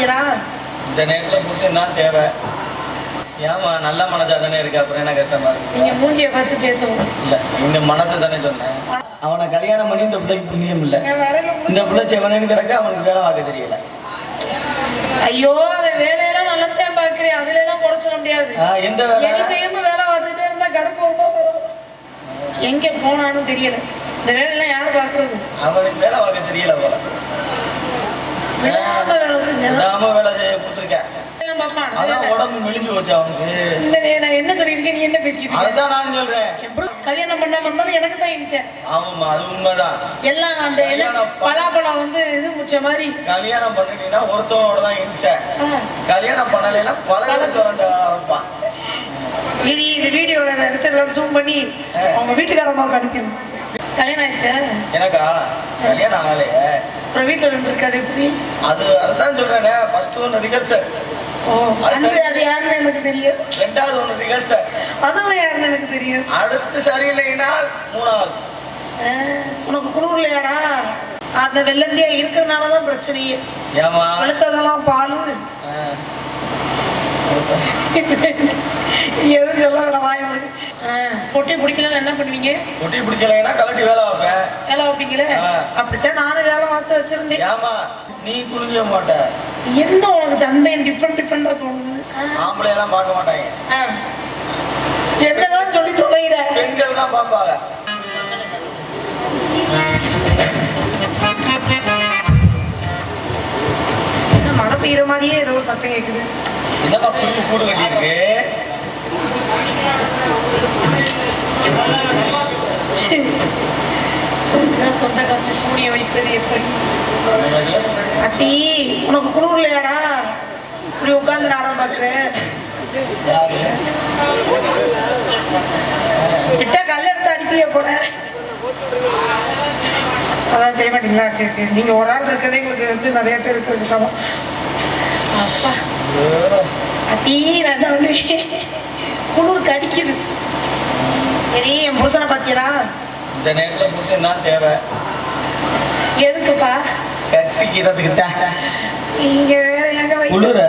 பாத்தீங்களா இந்த நேரத்தில் புரிஞ்சு தான் தேவை? ஏமா நல்ல மனசா தானே இருக்கு அப்புறம் என்ன கஷ்டமா இருக்கு? நீங்க மூஞ்சிய பார்த்து பேசவும். இல்ல இந்த மனசை தானே சொன்னேன். அவனை கல்யாணம் பண்ணி இந்த பிள்ளைக்கு புண்ணியம் இல்ல. இந்த பிள்ளை செவனேன்னு கிடக்க அவனுக்கு வேலை பார்க்க தெரியல. ஐயோ அவன் வேலையெல்லாம் நல்லதான் பாக்குறேன் அதுல எல்லாம் குறை சொல்ல முடியாது. எந்த வேலை? வேலை பார்த்துட்டே இருந்தா வரும். எங்க போனான்னு தெரியல. இந்த வேலையெல்லாம் யாரு பாக்குறது அவனுக்கு வேலை பார்க்க தெரியல போல. விடாம வேலை செஞ்சா விடாம வேலை செய்ய பார்ப்பான். அதான் உடம்பு மெலிஞ்சு போச்சு அவனுக்கு. இந்த நே- நான் என்ன சொல்லியிருக்கேன் நீ என்ன பேசிக்கிட்டு இருக்க? அதுதான் நான் சொல்றேன். bro கல்யாணம் பண்ணாம இருந்தாலும் எனக்கு தான் இம்சை. ஆமாம்மா அது உண்மைதான். எல்லாம் அந்த என்ன கல்யாணம் பலாப்பழம் வந்து இது முச்ச மாதிரி. கல்யாணம் பண்ணிட்டீங்கன்னா ஒருத்தவனோட தான் ஆ. கல்யாணம் பண்ணலைன்னா பல பேர் சொல்ல ஆரம்பிப்பான் இனி இந்த வீடியோல எடுத்து எல்லாம் பண்ணி. அவங்க வீட்டுக்காரம்மாவுக்கு அனுப்பிடும் கல்யாணம் ஆயிடுச்சா? எனக்கா? கல்யாணம் ஆகலையே. அப்புறம் வீட்டுல ரெண்டு இருக்காது எப்படி? அது அதுதான் சொல்றேனே ஃபர்ஸ்ட் ஒன்று ரிகல்சர் ஓ அது அது யாருன்னு எனக்கு தெரியும். ரெண்டாவது ஒன்று ரிகல்சர் அதுவும் யாருன்னு எனக்கு தெரியும். அடுத்து சரியில்லைனால் மூணாவது. உனக்கு குளிர்லையாடா? அந்த வெள்ளந்தியா இருக்கிறனாலதான் பிரச்சனையே. ஏமா வெளுத்ததெல்லாம் பாலு. எதுவும் சொல்ல வேணாம் வாய மூடு. ஆ, பொட்டி பிடிக்கலன்னு என்ன பண்ணுவீங்க? ஒட்டி பிடிக்கலைன்னா கலட்டி வேலை வைப்பேன். வேலை வைப்பீங்களே. அப்படித்தான் நானும் பார்த்து வச்சிருந்தேன். ஏமா நீ குளிக்க மாட்ட. என்ன உனக்கு சந்தை டிஃப்ரெண்ட் டிஃப்ரெண்டா தோணுது. ஆம்பளை எல்லாம் பார்க்க மாட்டாங்க. என்னதான் சொல்லி தொலைகிற? பெண்கள் தான் பார்ப்பாங்க. என்ன மழை பெய்யுற மாதிரியே ஏதோ சத்தம் கேக்குது. என்னப்பா புது கூடு கட்டியிருக்கு. சொந்த காசு சூனிய வைப்பது எப்படி அட்டி உனக்கு குளிர்லையாடா? இப்படி உட்கார்ந்து நாடகம் பாக்குறேன் யாரு விட்டா எடுத்து அடிப்பிய போட அதான் செய்ய மாட்டீங்களா? சரி சரி. நீங்கள் ஒரு ஆள் இருக்கிறதே எங்களுக்கு வந்து நிறைய பேர் இருக்கிறது சமம். அப்பா. அத்தி நான் வந்து குளிர் கடிக்குது சரி என் புருஷனை பாத்தீங்களா இந்த நேரத்தில் புரிஞ்சு தான் தேவை? எதுக்குப்பா? கட்டிக்கிறதுக்கு தான் நீங்க வேற எங்க வை குளிர.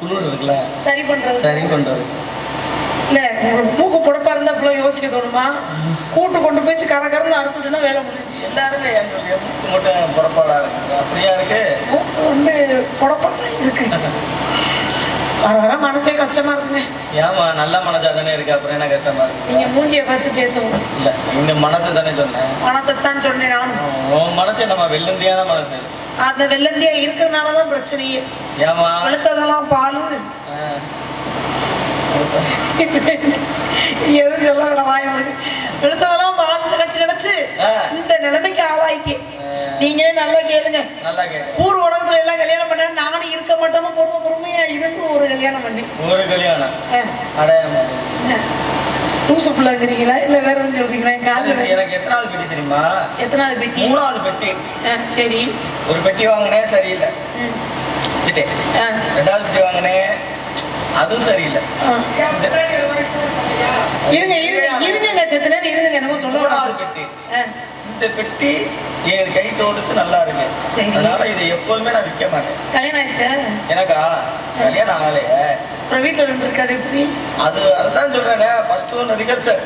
குளிர் இருக்குல்ல? சரி பண்றது. சரி வரு. இல்ல உங்களுக்கு மூக்கு புடப்பா இருந்தா இவ்வளவு யோசிக்க தோணுமா? கூட்டு கொண்டு போய் கர கரன்னு அறுத்துட்டுனா வேலை முடிஞ்சுச்சு. எல்லாருமே எங்களுடைய மூக்கு மட்டும் புறப்பாடா இருக்கு. அப்படியா இருக்கு? மூக்கு வந்து புடப்பா இருக்கு. வர வர மனசே கஷ்டமா இருக்குங்க. ஏமா நல்ல மனசா தானே இருக்கு அப்புறம் என்ன கஷ்டமா இருக்கு? நீங்க மூஞ்சிய பார்த்து பேசவும். இல்ல இந்த மனசை தானே சொன்னேன் மனசத்தான் சொன்னேன் நானும் உன் மனசு நம்ம வெள்ளந்தியான மனசு? அந்த வெள்ளந்தியா இருக்கிறனாலதான் பிரச்சனையே ஏமா வெளுத்ததெல்லாம் பாலு. சொல்ல வேணாம் வாய மூடு. வெளுத்ததெல்லாம் பால் நினைச்சு நினைச்சு. இந்த நிலைமைக்கு ஆளாயிட்டேன். நீங்களே நல்லா கேளுங்க. நல்லா கேட்கு ஊர் உலகத்துல எல்லாம் கல்யாணம் பண்ண நானும் இருக்க மாட்டோமோ பொறுமை பொறுமையா இருந்து ஒரு கல்யாணம் பண்ணி. ஒரு கல்யாணம். அடையாம லூசு இல்ல வேற எதுவும் சொல்றீங்களா? காலில் எனக்கு எத்தனாவது பெட்டி தெரியுமா? எத்தனாவது பெட்டி? மூணாவது பெட்டி. சரி. ஒரு பெட்டி வாங்கினேன் சரியில்லை. விட்டுட்டேன். ரெண்டாவது பெட்டி வாங்கினேன் அதுவும் சரியில்லை. இருங்க இருங்க இருங்க. செத்த நேரம் இருங்க என்னமோ சொல்லுவாங்க பெட்டி இந்த பெட்டி என் கை தோடுக்கு நல்லா இருக்கு. அதனால இதை எப்போதுமே நான் விற்க மாட்டேன். கல்யாணம் ஆயிடுச்சா? எனக்கா? கல்யாணம் ஆகலையே. அப்புறம் வீட்டுல ரெண்டு இருக்காது எப்படி? அது அதுதான் சொல்றேனே. ஃபர்ஸ்ட் ஒன்று ரிகல்சர்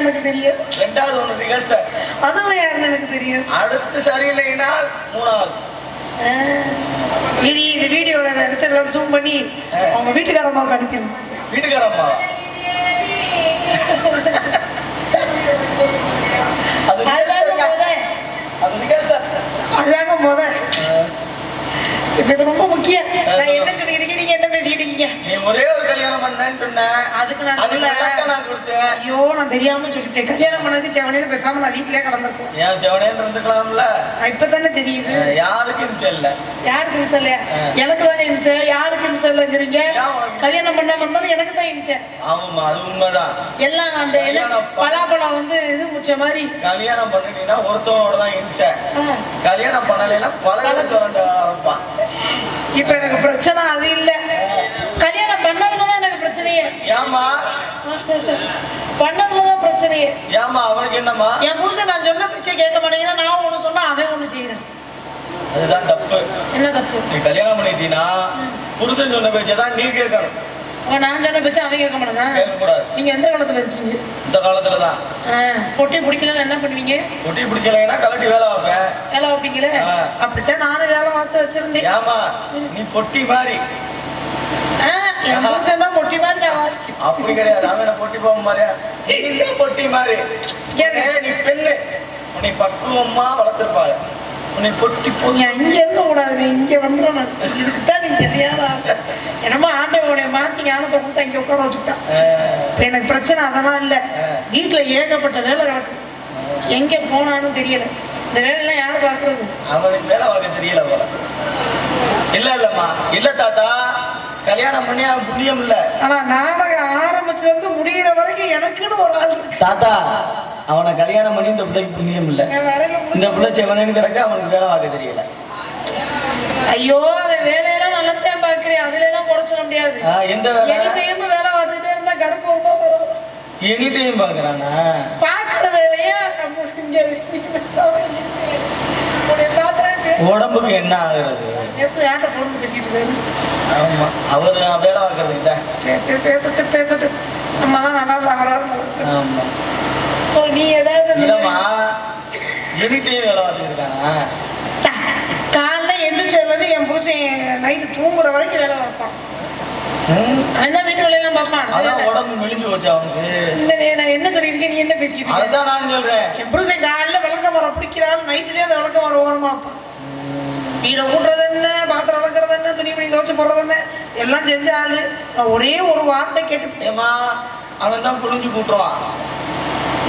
எனக்கு தெரியும். ரெண்டாவது ஒன்று ரிகல்சர் அதுவும் யாருன்னு எனக்கு தெரியும். அடுத்து சரியில்லைனால் மூணாவது. இனி இந்த வீடியோல எடுத்து எல்லாம் ஜூம் பண்ணி. அவங்க வீட்டுக்காரம்மாவுக்கு அனுப்பிடும் வீட்டுக்காரம்மா அது அதுதாங்க முத அது ரிகல்சர் அதுதாங்க முத இப்ப இது ரொம்ப முக்கியம் நான் என்ன சொல்லிக்கிறீங்க இருக்கீங்க நீ ஒரே ஒரு கல்யாணம் பண்ணேன்னு சொன்ன. அதுக்கு நான் விளக்கம் நான் கொடுத்தேன். ஐயோ நான் தெரியாம சொல்லிட்டேன். கல்யாணம் பண்ணதுக்கு செவனேன்னு பேசாம நான் வீட்லயே கடந்திருக்கேன் ஏன் செவனேன்னு இருந்துக்கலாம்ல? இப்பதானே தெரியுது. யாருக்கும் இம்சை இல்லை? யாருக்கு இம்சை இல்லையா ஆ. எனக்கு தானே இம்சை யாருக்கு இம்சை இல்லைங்கிறீங்க? ஏன் உனக்கு? கல்யாணம் பண்ணாம இருந்தாலும் எனக்கு தான் இம்சை ஆமாம்மா அது உண்மைதான். எல்லாம் அந்த பலாப்பழம் வந்து இது முச்ச மாதிரி. கல்யாணம் பண்ணிட்டீங்கன்னா ஒருத்தவனோட தான் இம்சை ஆ. கல்யாணம் பண்ணலைன்னா பல சொல்ல ஆரம்பிப்பான் இப்ப எனக்கு பிரச்சனை அது இல்ல. பிரச்சனையே. ஏமா பண்ணதுலதான் பிரச்சனையே. ஏமா அவனுக்கு என்னம்மா? என் புருஷன் நான் சொன்ன பிச்சை கேட்க மாட்டேங்கிறேன் நான் ஒண்ணு சொன்னா அவன் ஒண்ணு செய்யறேன். அதுதான் தப்பு. என்ன தப்பு? நீ கல்யாணம் பண்ணிட்டீங்கன்னா புருஷன் சொன்ன பேச்சை தான் நீ கேட்கணும். நான் சொன்ன பச்சு அவன் கேட்க கேட்கக்கூடாது. நீங்க எந்த காலத்துல இருக்கீங்க? இந்த காலத்துல தான் பொட்டி பிடிக்கலன்னு என்ன பண்ணுவீங்க? ஒட்டி பிடிக்கலைன்னா கலட்டி வேலை வைப்பேன். வேலை வைப்பீங்களே. அப்படித்தான் நானும் வேலை பார்த்து வச்சிருந்தேன். ஏமா நீ பொட்டி மாதிரி என் புருஷன் அப்படி கிடையாது. அவன் பொட்டி போக மாதிரியா நீ இந்த பொட்டி மாதிரி. ஏன்? நீ பெண்ணு. உன்னை பக்குவமா வளர்த்திருப்பாங்க. உன்னை பொட்டி நீ பொண்ணு அங்க இருக்க கூடாது நீ இங்க வந்துடணும் இதுக்கு தான் நீ சரியான ஆளு. என்னமோ ஆண்டவனுடைய மாத்தி ஞானத்தை கொடுத்து அங்க உட்கார வச்சுட்டான் எனக்கு பிரச்சனை அதெல்லாம் இல்ல. வீட்டுல ஏகப்பட்ட வேலை கிடக்கு. எங்க போனான்னு தெரியல. இந்த வேலையெல்லாம் யாரு பாக்குறது அவனுக்கு வேலை பார்க்க தெரியல போல. இல்ல இல்லம்மா. இல்ல தாத்தா. கல்யாணம் பண்ணி அவன் புண்ணியம் இல்ல. ஆனா நாடகம் ஆரம்பிச்சுல இருந்து முடியிற வரைக்கும் எனக்குன்னு ஒரு ஆள் தாத்தா அவனை கல்யாணம் பண்ணி இந்த பிள்ளைக்கு புண்ணியம் இல்ல. இந்த பிள்ளை செவனேன்னு கிடக்க அவனுக்கு வேலை பார்க்க தெரியல. ஐயோ அவன் வேலையெல்லாம் நல்லதான் பாக்குறேன் அதுல எல்லாம் குறை சொல்ல முடியாது எந்த வேலை? எனி வேலை பார்த்துட்டே இருந்தா கடுப்பு வருமா வராதா? எனி டைம் பாக்குறானா பாக்குற வேலையா? நம்ம இங்க உடம்புக்கு என்ன ஆகுறது? எப்படி ஆட்ட பொண்ணு பேசிட்டு ஆமா அவர் வேலை பார்க்கறது இல்ல. சரி பேசட்டு பேசட்டு நம்ம தான் நல்லா ஆமா. ஸோ நீ ஏதாவது இல்லம்மா எனி டைம் வேலை இருக்கானா? காலைல எந்திரிச்சதுலேருந்து என் புருஷன் நைட்டு தூங்குற வரைக்கும் வேலை பார்ப்பான். ம், அவன் தான் வீட்டு வேலையெல்லாம் பார்ப்பான். அதான் உடம்பு மெலிஞ்சு போச்சு அவனுக்கு. நே- நான் என்ன சொல்லியிருக்கேன் நீ என்ன பேசிக்கிட்டு? அதுதான் நான் சொல்றேன். என் புருஷன் காலைல விளக்க மரம் பிடிக்கிறாள் நைட்டுலேயே அந்த விளக்க மரம் வைப்பான். வீடை ஊட்டுறது என்ன பாத்திரம் விளக்குறது என்ன துணி மணி துவச்சு போடுறது என்ன எல்லாம் செஞ்ச ஆளு. நான் ஒரே ஒரு வார்த்தை கேட்டு ஏமா அவன் தான் புழிஞ்சு கூட்டுவான்.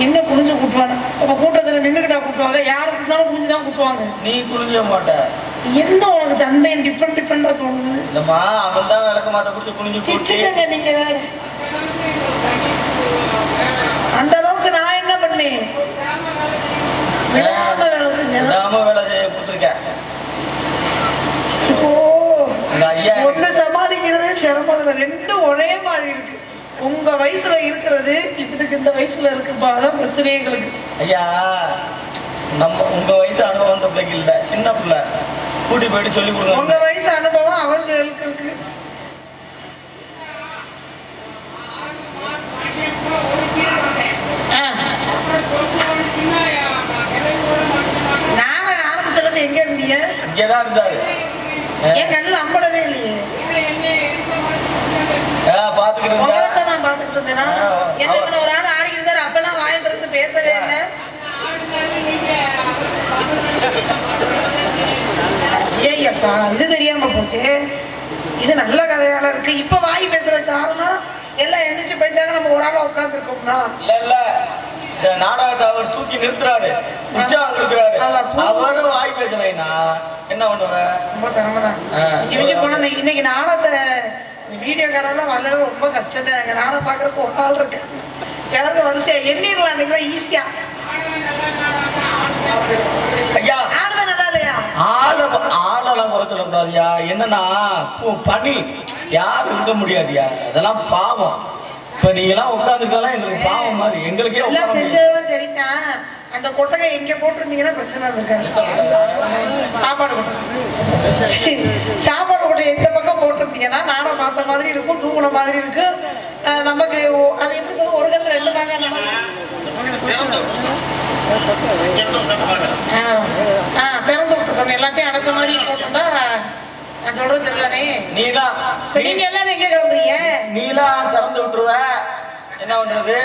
என்ன குனிஞ்சு கூட்டுவாங்க அப்ப கூட்டத்துல நின்றுக்கிட்டா கூட்டுவாங்க. யாரு கூட்டினாலும் குனிஞ்சு தான் கூட்டுவாங்க. நீ புழிஞ்ச மாட்ட. என்ன உனக்கு சந்தேகம்? டிஃப்ரெண்ட் டிஃப்ரெண்டா தோணுது. இல்லம்மா அவன் தான் விளக்க புழிஞ்சு கூட்டி சிச்சுக்கங்க நீங்க வேற அந்த அளவுக்கு நான் என்ன பண்ணேன் விடாம வேலை செஞ்சேன் விடாம வேலை செய்ய கொடுத்துருக்கேன் ஓ உங்க ஐயா ஒண்ணு சமாளிக்கிறதே சிரமம் இதுல ரெண்டும் ஒரே மாதிரி இருக்கு உங்க வயசுல இருக்கிறது இதுக்கு இந்த வயசுல இருக்குப்பா அதான் பிரச்சனையே எங்களுக்கு. ஐயா நம்ம உங்க வயசு அனுபவம் அந்த பிள்ளைக்கு இல்ல சின்ன பிள்ளை. கூட்டி போயிட்டு சொல்லி உங்க கொடுங்க வயசு அனுபவம் அவங்களுக்கு. இருக்கு ஆரம்பிச்சதுல எங்க இருந்தீங்க? இங்கதான் இருந்தாரு. என் கண்ணில் அம்படவே இல்லையே. பாத்துக்கிட்டு என்ன ஒரு ஆள் இருந்தாரு அப்பெல்லாம் வாயை திறந்து பேசவே இல்லை. இது தெரியாம போச்சு. இது நல்ல கதையால இருக்கு. இப்ப வாய் பேசுற காரணம் எல்லாம் எந்திரிச்சு போயிட்டாங்க நம்ம ஒரு ஆளா உட்காந்துருக்கோம்னா இல்ல இல்ல. இந்த நாடகத்தை அவர் தூக்கி நிறுத்துறாரு. உற்சாகம் கொடுக்குறாரு தூக்கு. அவரும் வாய் பேசலைன்னா என்ன பண்ணுவேன்? ரொம்ப சிரமம் தான் இன்னைக்கு நாடகத்தை வீடியோக்காரெல்லாம் வரல ரொம்ப கஷ்டம் தான் எனக்கு நாடகம் பாக்குறதுக்கு ஒரு ஆள் இருக்கு யாருக்கு வரிசையா? எண்ணிடலாம் இன்னைக்கு ஈஸியா ஐயா. நல்லா இல்லையா? ஆள ஆளெல்லாம் குறை சொல்லக்கூடாதுயா. என்னன்னா பனி. யாரும் இருக்க முடியாதுயா. அதெல்லாம் பாவம். இப்ப நீங்களாம் உட்காந்துக்கலாம் எங்களுக்கு பாவம் மாதிரி. எங்களுக்கே எல்லாம். செஞ்சதெல்லாம் சரிதான். அந்த கொட்டகை எங்க போட்டிருந்தீங்கன்னா பிரச்சனை இருக்காது. சாப்பாடு கொட்டை சாப்பாடு கொட்டை எந்த பக்கம் போட்டிருந்தீங்கன்னா நாடகம் பார்த்த மாதிரி இருக்கும் தூங்குன மாதிரி இருக்கும் அஹ் நமக்கு அது எப்படி சொல்ல ஒரு கல்ல ரெண்டு பாங்க திறந்து விட்டுருக்கணும். எல்லாத்தையும் அடைச்ச மாதிரி போட்டிருந்தா நான் சொல்றது சரிதானே? நீங்க எல்லாரும் எங்க கிளம்புறீங்க நீலாம் திறந்து விட்டுருவ. என்ன பண்றது?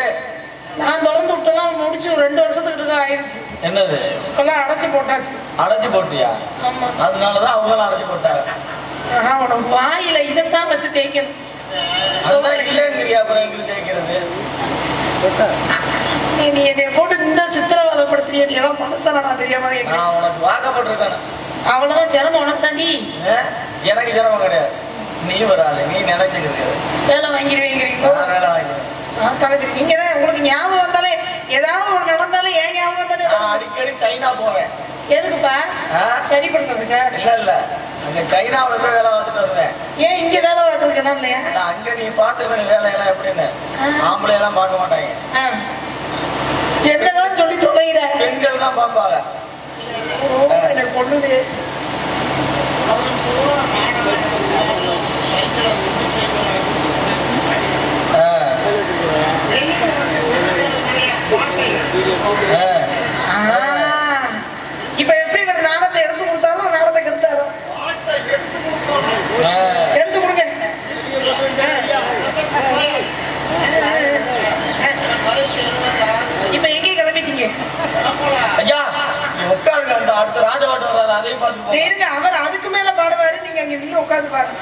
நான் திறந்து விட்டெல்லாம் முடிச்சு ரெண்டு வருஷத்துக்கிட்ட தான் ஆயிடுச்சு. என்னது? இப்பெல்லாம் அடைச்சு போட்டாச்சு. அடைச்சு போட்டியா? ஆமா. அதனாலதான் அவங்களும் அடைச்சு போட்டாங்க. ஆனா உனக்கு வாயில இதைத்தான் வச்சு தேய்க்கணும். அதுதான் இல்லைங்கிறியா அப்புறம் எங்களுக்கு கேட்கறது நீ என்னை போட்டு இந்த சித்திரவதைப்படுத்துறிய நீ எல்லாம் மனசால நான் தெரியாம நான் உனக்கு வாக்கப்பட்டிருக்கேன். அவ்வளவுதான் சிரமம் உனக்கு தாண்டி. எனக்கு சிரமம் கிடையாது. நீ வராது நீ நினைச்சுக்கிறது வேலை வாங்கிடுவீங்கிறீங்களோ நான் வேலை நான் தலைச்சு நீங்க தான் உங்களுக்கு ஞாபகம் வந்தாலே ஏதாவது ஒரு நடந்தாலும் ஏன் ஞாபகம் நான் அடிக்கடி சைனா போவேன். எதுக்குப்பா? சரி பண்றதுக்கா இல்ல இல்ல. அங்க சைனாவுல போய் வேலை பார்த்துட்டு வருவேன். ஏன் இங்க வேலை இடம் இல்லையா அங்க நீ பார்த்துருவேன் வேலையெல்லாம் எப்படின்னு? ஆம்பளை எல்லாம் பார்க்க மாட்டாங்க. என்னதான் சொல்லி தொலைகிற பெண்கள் தான் பார்ப்பாங்க. இருங்க அவர் அதுக்கு மேல பாடுவாரு நீங்க அங்க நின்று உட்காந்து பாருங்க.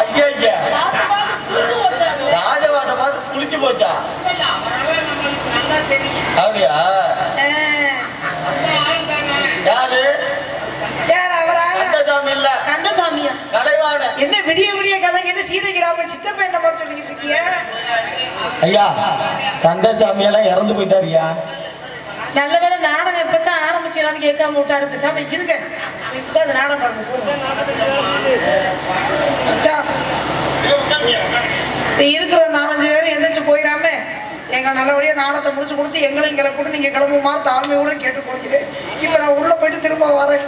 ஐயா ஐயா. ராஜவாட்டை பார்த்து புளிச்சு போச்சா. அப்படியா. யாரு? யார் அவரா கந்தசாமி இல்ல. கந்தசாமியா? கலைவாண என்ன விடிய விடிய கதை கேட்டு சீதை கிராம சித்தப்ப என்ன சொல்லிக்கிட்டு இருக்கீங்க? ஐயா கந்தசாமி எல்லாம் இறந்து போயிட்டாருயா நல்ல வேலை நாடகம் எப்பதான் ஆரம்பிச்சாலும் கேட்காம விட்டாரு பேசாம இருங்க. அந்த நாடகம் பாருங்க இருக்கிற நாலஞ்சு பேர் எந்திரிச்சு போயிடாம எங்க நல்லபடியா நாடகத்தை முடிச்சு கொடுத்து எங்களையும் கிளப்பிட்டு நீங்க கிளம்புமாறு தாழ்மையோட கேட்டுக்கொள்கிறேன் இப்ப நான் உள்ள போயிட்டு திரும்ப வரேன்.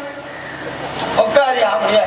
உட்காரியா அப்படியா